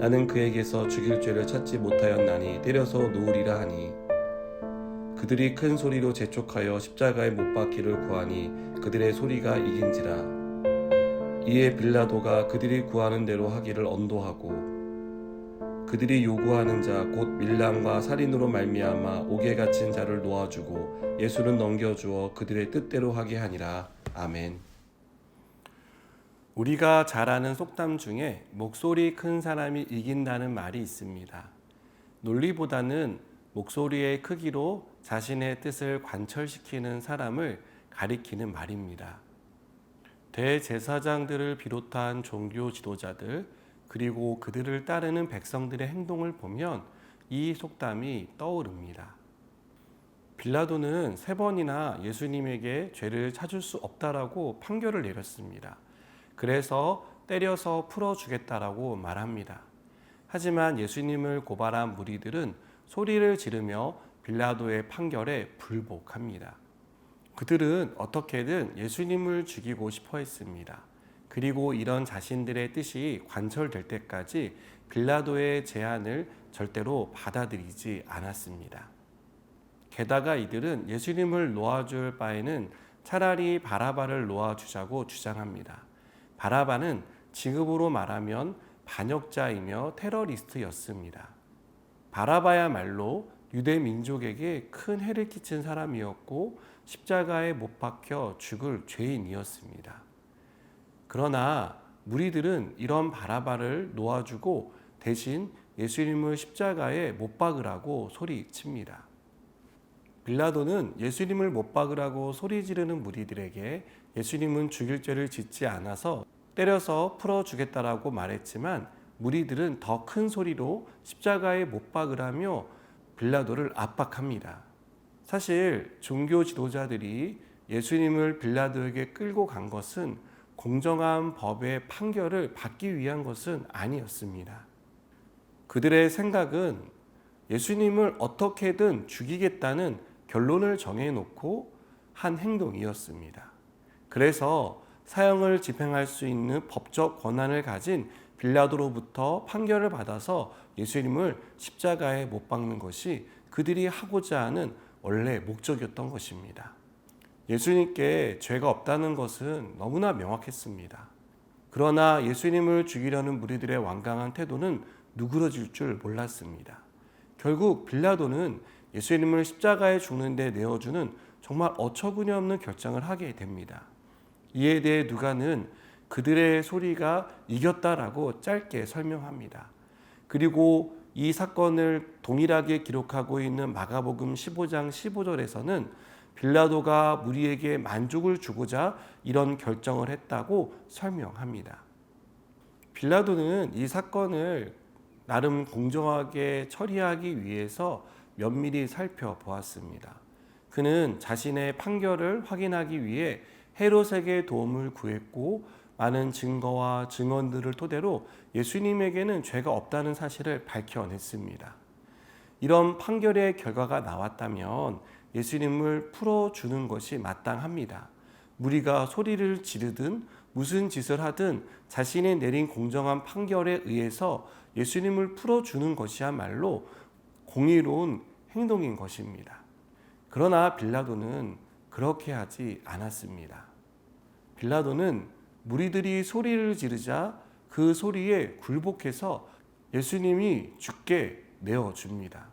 나는 그에게서 죽일 죄를 찾지 못하였나니 때려서 놓으리라 하니. 그들이 큰 소리로 재촉하여 십자가에 못 박기를 구하니 그들의 소리가 이긴지라. 이에 빌라도가 그들이 구하는 대로 하기를 언도하고 그들이 요구하는 자 곧 밀랑과 살인으로 말미암아 옥에 갇힌 자를 놓아주고 예수는 넘겨주어 그들의 뜻대로 하게 하니라. 아멘. 우리가 잘 아는 속담 중에 목소리 큰 사람이 이긴다는 말이 있습니다. 논리보다는 목소리의 크기로 자신의 뜻을 관철시키는 사람을 가리키는 말입니다. 대제사장들을 비롯한 종교 지도자들 그리고 그들을 따르는 백성들의 행동을 보면 이 속담이 떠오릅니다. 빌라도는 세 번이나 예수님에게 죄를 찾을 수 없다라고 판결을 내렸습니다. 그래서 때려서 풀어주겠다라고 말합니다. 하지만 예수님을 고발한 무리들은 소리를 지르며 빌라도의 판결에 불복합니다. 그들은 어떻게든 예수님을 죽이고 싶어 했습니다. 그리고 이런 자신들의 뜻이 관철될 때까지 빌라도의 제안을 절대로 받아들이지 않았습니다. 게다가 이들은 예수님을 놓아줄 바에는 차라리 바라바를 놓아주자고 주장합니다. 바라바는 지금으로 말하면 반역자이며 테러리스트였습니다. 바라바야말로 유대 민족에게 큰 해를 끼친 사람이었고 십자가에 못 박혀 죽을 죄인이었습니다. 그러나 무리들은 이런 바라바를 놓아주고 대신 예수님을 십자가에 못 박으라고 소리칩니다. 빌라도는 예수님을 못 박으라고 소리 지르는 무리들에게 예수님은 죽일 죄를 짓지 않아서 때려서 풀어주겠다라고 말했지만 무리들은 더 큰 소리로 십자가에 못 박으라며 빌라도를 압박합니다. 사실 종교 지도자들이 예수님을 빌라도에게 끌고 간 것은 공정한 법의 판결을 받기 위한 것은 아니었습니다. 그들의 생각은 예수님을 어떻게든 죽이겠다는 결론을 정해놓고 한 행동이었습니다. 그래서 사형을 집행할 수 있는 법적 권한을 가진 빌라도로부터 판결을 받아서 예수님을 십자가에 못 박는 것이 그들이 하고자 하는 원래 목적이었던 것입니다. 예수님께 죄가 없다는 것은 너무나 명확했습니다. 그러나 예수님을 죽이려는 무리들의 완강한 태도는 누그러질 줄 몰랐습니다. 결국 빌라도는 예수님을 십자가에 죽는데 내어주는 정말 어처구니 없는 결정을 하게 됩니다. 이에 대해 누가는 그들의 소리가 이겼다라고 짧게 설명합니다. 그리고 이 사건을 동일하게 기록하고 있는 마가복음 15장 15절에서는 빌라도가 무리에게 만족을 주고자 이런 결정을 했다고 설명합니다. 빌라도는 이 사건을 나름 공정하게 처리하기 위해서 면밀히 살펴보았습니다. 그는 자신의 판결을 확인하기 위해 헤롯에게 도움을 구했고 많은 증거와 증언들을 토대로 예수님에게는 죄가 없다는 사실을 밝혀냈습니다. 이런 판결의 결과가 나왔다면 예수님을 풀어주는 것이 마땅합니다. 무리가 소리를 지르든 무슨 짓을 하든 자신이 내린 공정한 판결에 의해서 예수님을 풀어주는 것이야말로 공의로운 행동인 것입니다. 그러나 빌라도는 그렇게 하지 않았습니다. 빌라도는 무리들이 소리를 지르자 그 소리에 굴복해서 예수님이 죽게 내어 줍니다.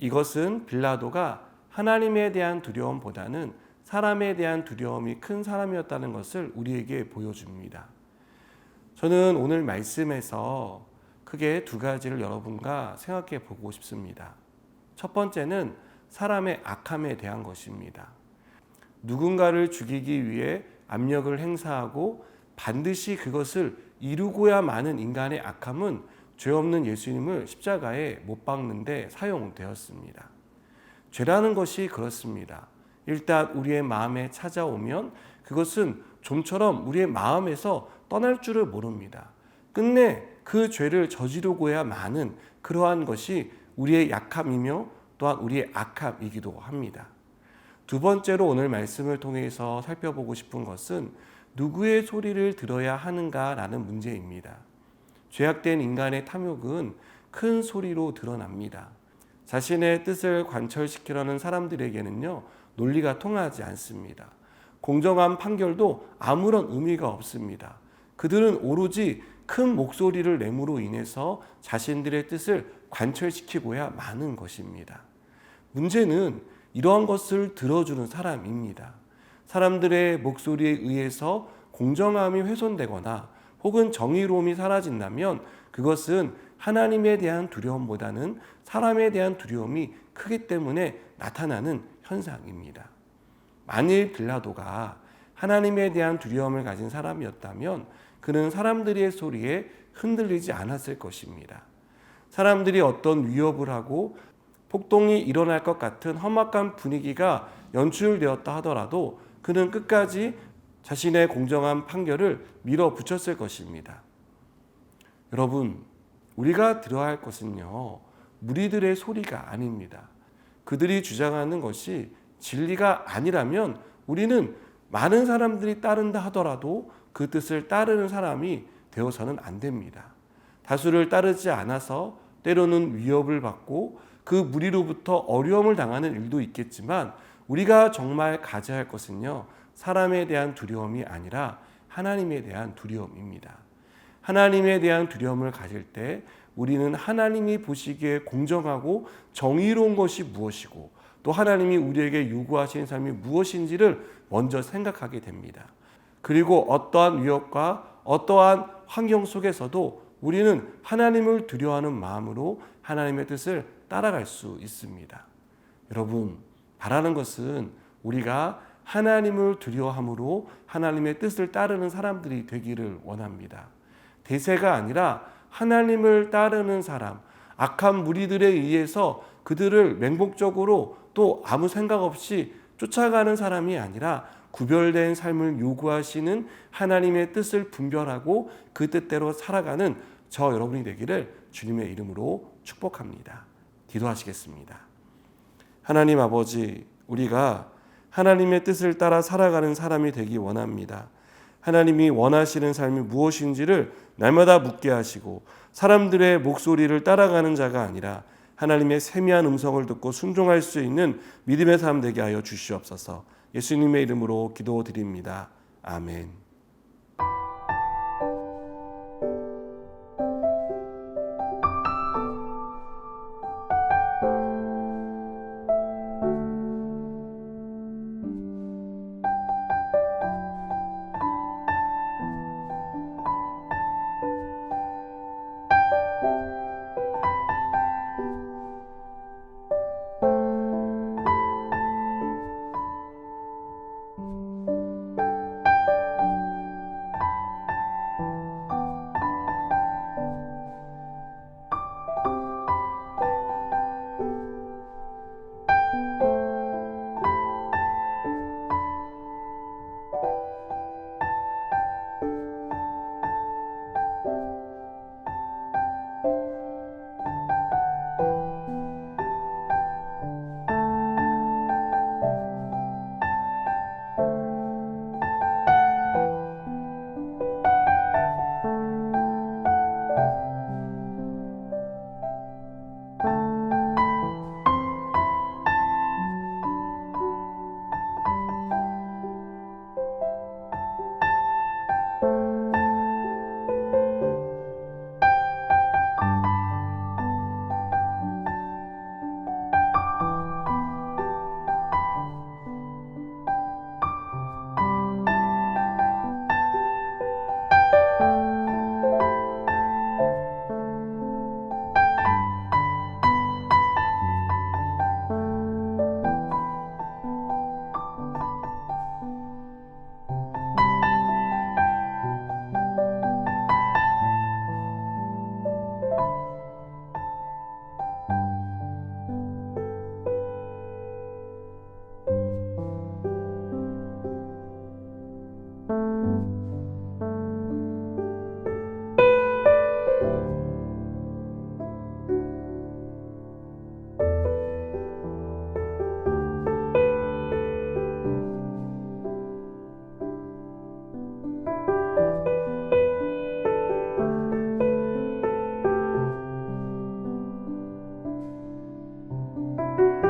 이것은 빌라도가 하나님에 대한 두려움보다는 사람에 대한 두려움이 큰 사람이었다는 것을 우리에게 보여줍니다. 저는 오늘 말씀에서 크게 두 가지를 여러분과 생각해 보고 싶습니다. 첫 번째는 사람의 악함에 대한 것입니다. 누군가를 죽이기 위해 압력을 행사하고 반드시 그것을 이루고야 마는 인간의 악함은 죄 없는 예수님을 십자가에 못 박는데 사용되었습니다. 죄라는 것이 그렇습니다. 일단 우리의 마음에 찾아오면 그것은 좀처럼 우리의 마음에서 떠날 줄을 모릅니다. 끝내 그 죄를 저지르고야 마는 그러한 것이 우리의 약함이며 또한 우리의 악함이기도 합니다. 두 번째로 오늘 말씀을 통해서 살펴보고 싶은 것은 누구의 소리를 들어야 하는가라는 문제입니다. 죄악된 인간의 탐욕은 큰 소리로 드러납니다. 자신의 뜻을 관철시키려는 사람들에게는요, 논리가 통하지 않습니다. 공정한 판결도 아무런 의미가 없습니다. 그들은 오로지 큰 목소리를 내므로 인해서 자신들의 뜻을 관철시키고야 마는 것입니다. 문제는 이러한 것을 들어주는 사람입니다. 사람들의 목소리에 의해서 공정함이 훼손되거나 혹은 정의로움이 사라진다면 그것은 하나님에 대한 두려움보다는 사람에 대한 두려움이 크기 때문에 나타나는 현상입니다. 만일 빌라도가 하나님에 대한 두려움을 가진 사람이었다면 그는 사람들의 소리에 흔들리지 않았을 것입니다. 사람들이 어떤 위협을 하고 폭동이 일어날 것 같은 험악한 분위기가 연출되었다 하더라도 그는 끝까지 자신의 공정한 판결을 밀어붙였을 것입니다. 여러분, 우리가 들어야 할 것은요, 무리들의 소리가 아닙니다. 그들이 주장하는 것이 진리가 아니라면 우리는 많은 사람들이 따른다 하더라도 그 뜻을 따르는 사람이 되어서는 안 됩니다. 다수를 따르지 않아서 때로는 위협을 받고 그 무리로부터 어려움을 당하는 일도 있겠지만 우리가 정말 가져야 할 것은요, 사람에 대한 두려움이 아니라 하나님에 대한 두려움입니다. 하나님에 대한 두려움을 가질 때 우리는 하나님이 보시기에 공정하고 정의로운 것이 무엇이고 또 하나님이 우리에게 요구하신 삶이 무엇인지를 먼저 생각하게 됩니다. 그리고 어떠한 위협과 어떠한 환경 속에서도 우리는 하나님을 두려워하는 마음으로 하나님의 뜻을 따라갈 수 있습니다. 여러분, 바라는 것은 우리가 하나님을 두려워함으로 하나님의 뜻을 따르는 사람들이 되기를 원합니다. 대세가 아니라 하나님을 따르는 사람, 악한 무리들에 의해서 그들을 맹목적으로 또 아무 생각 없이 쫓아가는 사람이 아니라 구별된 삶을 요구하시는 하나님의 뜻을 분별하고 그 뜻대로 살아가는 저 여러분이 되기를 주님의 이름으로 축복합니다. 기도하시겠습니다. 하나님 아버지, 우리가 하나님의 뜻을 따라 살아가는 사람이 되기 원합니다. 하나님이 원하시는 삶이 무엇인지를 날마다 묻게 하시고 사람들의 목소리를 따라가는 자가 아니라 하나님의 세미한 음성을 듣고 순종할 수 있는 믿음의 삶 되게 하여 주시옵소서. 예수님의 이름으로 기도드립니다. 아멘. you